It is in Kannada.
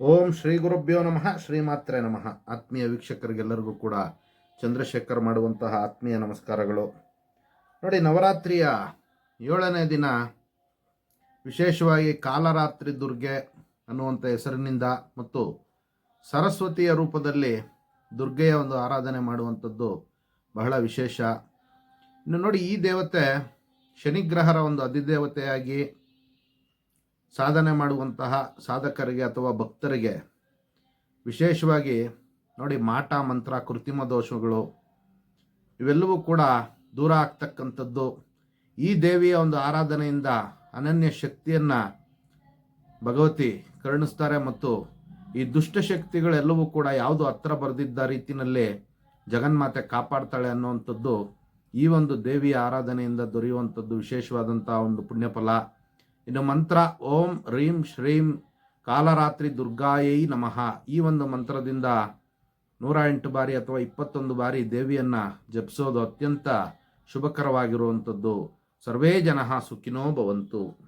ಓಂ ಶ್ರೀ ಗುರುಭ್ಯೋ ನಮಃ ಶ್ರೀಮಾತ್ರೆ ನಮಃ. ಆತ್ಮೀಯ ವೀಕ್ಷಕರಿಗೆಲ್ಲರಿಗೂ ಕೂಡ ಚಂದ್ರಶೇಖರ್ ಮಾಡುವಂತಹ ಆತ್ಮೀಯ ನಮಸ್ಕಾರಗಳು. ನೋಡಿ, ನವರಾತ್ರಿಯ ಏಳನೇ ದಿನ ವಿಶೇಷವಾಗಿ ಕಾಲರಾತ್ರಿ ದುರ್ಗೆ ಅನ್ನುವಂಥ ಹೆಸರಿನಿಂದ ಮತ್ತು ಸರಸ್ವತಿಯ ರೂಪದಲ್ಲಿ ದುರ್ಗೆಯ ಒಂದು ಆರಾಧನೆ ಮಾಡುವಂಥದ್ದು ಬಹಳ ವಿಶೇಷ. ಇನ್ನು ನೋಡಿ, ಈ ದೇವತೆ ಶನಿಗ್ರಹರ ಒಂದು ಅಧಿದೇವತೆಯಾಗಿ ಸಾಧನೆ ಮಾಡುವಂತಹ ಸಾಧಕರಿಗೆ ಅಥವಾ ಭಕ್ತರಿಗೆ ವಿಶೇಷವಾಗಿ ನೋಡಿ ಮಾಟ, ಮಂತ್ರ ಕೃತ್ರಿಮ ದೋಷಗಳು ಇವೆಲ್ಲವೂ ಕೂಡ ದೂರ ಆಗ್ತಕ್ಕಂಥದ್ದು. ಈ ದೇವಿಯ ಒಂದು ಆರಾಧನೆಯಿಂದ ಅನನ್ಯ ಶಕ್ತಿಯನ್ನು ಭಗವತಿ ಕರುಣಿಸ್ತಾರೆ ಮತ್ತು ಈ ದುಷ್ಟಶಕ್ತಿಗಳೆಲ್ಲವೂ ಕೂಡ ಯಾವುದು ಹತ್ರ ಬರೆದಿದ್ದ ರೀತಿಯಲ್ಲಿ ಜಗನ್ಮಾತೆ ಕಾಪಾಡ್ತಾಳೆ ಅನ್ನುವಂಥದ್ದು ಈ ಒಂದು ದೇವಿಯ ಆರಾಧನೆಯಿಂದ ದೊರೆಯುವಂಥದ್ದು ವಿಶೇಷವಾದಂಥ ಒಂದು ಪುಣ್ಯಫಲ. ಇನ್ನು ಮಂತ್ರ, ಓಂ, ರೀಂ, ಶ್ರೀಂ, ಕಾಲರಾತ್ರಿ ದುರ್ಗಾಯೈ ನಮಃ. ಈ ಒಂದು ಮಂತ್ರದಿಂದ ನೂರ ಎಂಟು ಬಾರಿ ಅಥವಾ ಇಪ್ಪತ್ತೊಂದು ಬಾರಿ ದೇವಿಯನ್ನು ಜಪಿಸೋದು ಅತ್ಯಂತ ಶುಭಕರವಾಗಿರುವಂಥದ್ದು ಸರ್ವೇ ಜನ ಸುಖಿನೋ ಭವಂತು.